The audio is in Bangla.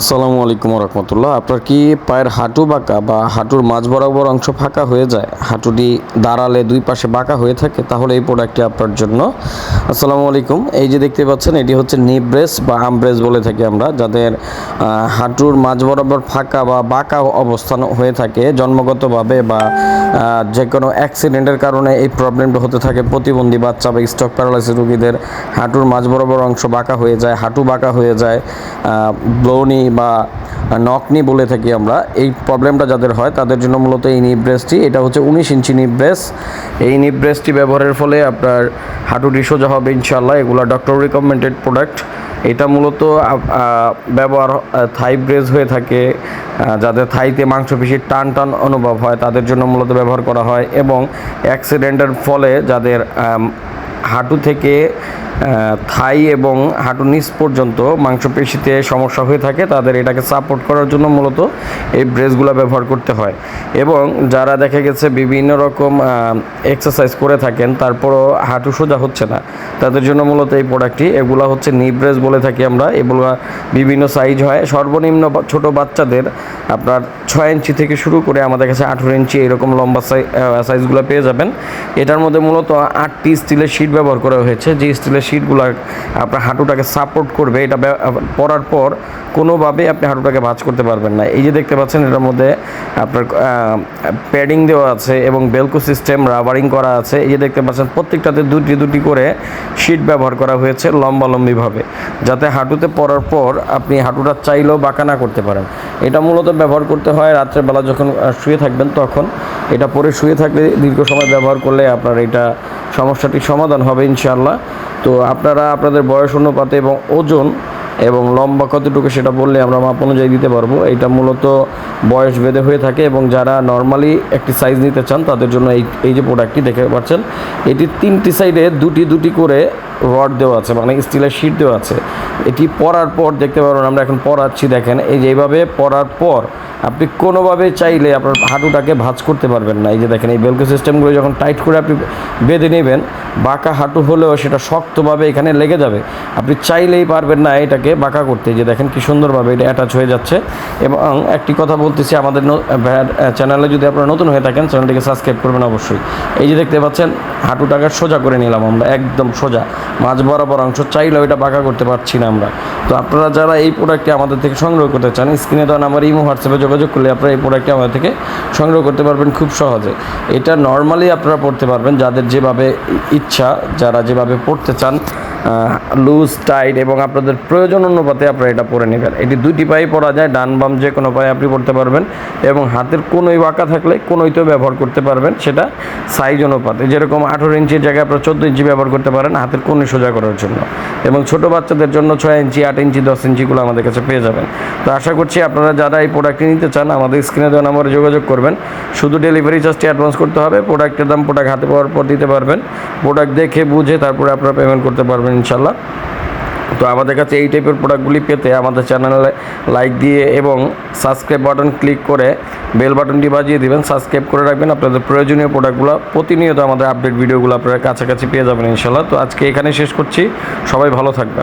আসসালামু আলাইকুম রহমতুল্লাহ আপনার কি পায়ের হাঁটু বাঁকা বা হাঁটুর মাঝ বরাবর অংশ ফাঁকা হয়ে যায়? হাঁটুটি দাঁড়ালে দুই পাশে বাঁকা হয়ে থাকে, তাহলে এই প্রোডাক্টটি আপনার জন্য। আসসালামু আলাইকুম। এই যে দেখতে পাচ্ছেন, এটি হচ্ছে নি ব্রেস বা আম ব্রেস বলে থাকি আমরা, যাদের হাঁটুর মাঝ বরাবর ফাঁকা বা বাঁকা অবস্থান হয়ে থাকে, জন্মগতভাবে বা যে কোনো অ্যাক্সিডেন্টের কারণে এই প্রবলেমটা হতে থাকে। প্রতিবন্ধী বাচ্চা বা স্টক প্যারালাইসিস রোগীদের হাঁটুর মাঝ বরাবর অংশ বাঁকা হয়ে যায়, হাঁটু বাঁকা হয়ে যায় ব্লোনি বা নকনি বলে থাকি আমরা, এই প্রবলেমটা যাদের হয় তাদের জন্য মূলত এই নিপ ব্রেসটি এটা হচ্ছে উনিশ ইঞ্চি নিপ ব্রেস এই নিপ ব্রেসটি ব্যবহারের ফলে আপনার হাঁটুটি সোজা হবে ইনশাল্লাহ এগুলো ডক্টর রিকমেন্ডেড প্রোডাক্ট এটা মূলত ব্যবহার থাই ব্রেস হয়ে থাকে যাদের থাইতে মাংসপেশির টান টান অনুভব হয় তাদের জন্য মূলত ব্যবহার করা হয় এবং অ্যাক্সিডেন্টের ফলে যাদের হাঁটু থেকে থাই এবং হাঁটু নিচ পর্যন্ত মাংসপেশিতে সমস্যা হয়ে থাকে, তাদের এটাকে সাপোর্ট করার জন্য মূলত এই ব্রেসগুলো ব্যবহার করতে হয়। এবং যারা দেখা গেছে বিভিন্ন রকম এক্সারসাইজ করে থাকেন, তারপরও হাঁটু সোজা হচ্ছে না। তাদের জন্য মূলত এই প্রোডাক্টটি এগুলো হচ্ছে নি ব্রেস বলে থাকি আমরা। এগুলো বিভিন্ন সাইজ হয়। সর্বনিম্ন ছোট বাচ্চাদের আপনার ছয় ইঞ্চি থেকে শুরু করে আমাদের কাছে আঠেরো ইঞ্চি এরকম লম্বা সাইজগুলো পেয়ে যাবেন। এটার মধ্যে মূলত আটটি স্টিলের শিট ব্যবহার করা হয়েছে। যে স্টিলের শিটগুলো আপনার হাঁটুটাকে সাপোর্ট করবে, এটা পরার পর কোনোভাবে আপনি হাঁটুটাকে ভাঁজ করতে পারবেন না। এই যে দেখতে পাচ্ছেন, এটার মধ্যে আপনার প্যাডিং দেওয়া আছে এবং বেলকো সিস্টেম রাবারিং করা আছে। এই যে দেখতে পাচ্ছেন, প্রত্যেকটাতে দুটি দুটি করে শিট ব্যবহার করা হয়েছে লম্বালম্বিভাবে, যাতে হাঁটুতে পরার পর আপনি হাঁটুটা চাইলেও বাঁকা না করতে পারেন। এটা মূলত ব্যবহার করতে হয় রাত্রেবেলা যখন শুয়ে থাকবেন, তখন এটা পরে শুয়ে থাকলে দীর্ঘ সময় ব্যবহার করলে আপনার এটা সমস্যাটির সমাধান হবে ইনশাআল্লাহ। তো আপনারা আপনাদের বয়স অনুপাতে এবং ওজন এবং লম্বা কতটুকু সেটা বললে আমরা মাপ অনুযায়ী দিতে পারব। এটা মূলত বয়স ভেদে হয়ে থাকে এবং যারা নর্মালি একটি সাইজ নিতে চান, তাদের জন্য এই এই যে প্রোডাক্টটি দেখতে পাচ্ছেন, এটি তিনটি সাইডে দুটি দুটি করে রড দেওয়া আছে মানে স্টিলের শিট দেওয়া আছে। এটি পরার পর দেখতে পারবেন, আমরা এখন পরাচ্ছি, দেখেন, এই যে এইভাবে পরার পর আপনি কোনোভাবে চাইলে আপনার হাঁটুটাকে ভাঁজ করতে পারবেন না। এই যে দেখেন, এই বেলকো সিস্টেমগুলো যখন টাইট করে আপনি বেঁধে নেবেন, বাঁকা হাঁটু হলেও সেটা শক্তভাবে এখানে লেগে যাবে। আপনি চাইলেই পারবেন না এটাকে বাঁকা করতে। যে দেখেন কি সুন্দরভাবে এটা অ্যাটাচ হয়ে যাচ্ছে। এবং একটি কথা বলতেছি, আমাদের চ্যানেলে যদি আপনারা নতুন হয়ে থাকেন চ্যানেলটিকে সাবস্ক্রাইব করবেন অবশ্যই। এই যে দেখতে পাচ্ছেন হাঁটুটাকে সোজা করে নিলাম আমরা, একদম সোজা। মাঝ বরাবর অংশ চাইলেও এটা বাঁকা করতে পারছি না আমরা। তো আপনারা যারা এই প্রোডাক্টটি আমাদের থেকে সংগ্রহ করতে চান স্ক্রিনে দেওয়া নাম্বার ইমো, হোয়াটসঅ্যাপে যোগাযোগ করলে আপনারা এই প্রোডাক্টটি আমাদের থেকে সংগ্রহ করতে পারবেন খুব সহজে। এটা নর্মালি আপনারা পড়তে পারবেন, যাদের যেভাবে ইচ্ছা, যারা যেভাবে পড়তে চান লুজ টাইট এবং আপনাদের প্রয়োজন অনুপাতে আপনারা এটা পরে নেবেন। এটি দুইটি পায়ে পরা যায়, ডান বাম যে কোনো পায়ে আপনি পড়তে পারবেন এবং হাতের কোনোই বাঁকা থাকলে কোনোইতেও ব্যবহার করতে পারবেন সেটা সাইজ অনুপাতে। যেরকম আঠেরো ইঞ্চির জায়গায় আপনারা চোদ্দ ইঞ্চি ব্যবহার করতে পারেন হাতের কোনোই সোজা করার জন্য। এবং ছোট বাচ্চাদের জন্য ছয় ইঞ্চি, আট ইঞ্চি, দশ ইঞ্চিগুলো আমাদের কাছে পেয়ে যাবেন। তো আশা করছি আপনারা যারা এই প্রোডাক্টটি নিতে চান, আমাদের স্ক্রিনে দেওয়া নাম্বারে যোগাযোগ করবেন। শুধু ডেলিভারি চার্জটি অ্যাডভান্স করতে হবে প্রোডাক্টের দাম প্রোডাক্ট হাতে পাওয়ার পর দিতে পারবেন। প্রোডাক্ট দেখে, বুঝে, তারপরে আপনারা পেমেন্ট করতে পারবেন। ইনশাল্লাহ। তো আমাদের কাছে এই টাইপের প্রোডাক্টগুলি পেতে আমাদের চ্যানেলে লাইক দিয়ে এবং সাবস্ক্রাইব বাটন ক্লিক করে বেল বাটনটি বাজিয়ে দেবেন সাবস্ক্রাইব করে রাখবেন। আপনাদের প্রয়োজনীয় প্রোডাক্টগুলো প্রতিনিয়ত আমাদের আপডেট ভিডিওগুলো আপনারা কাছাকাছি পেয়ে যাবেন ইনশাল্লাহ। তো আজকে এখানে শেষ করছি। সবাই ভালো থাকবেন।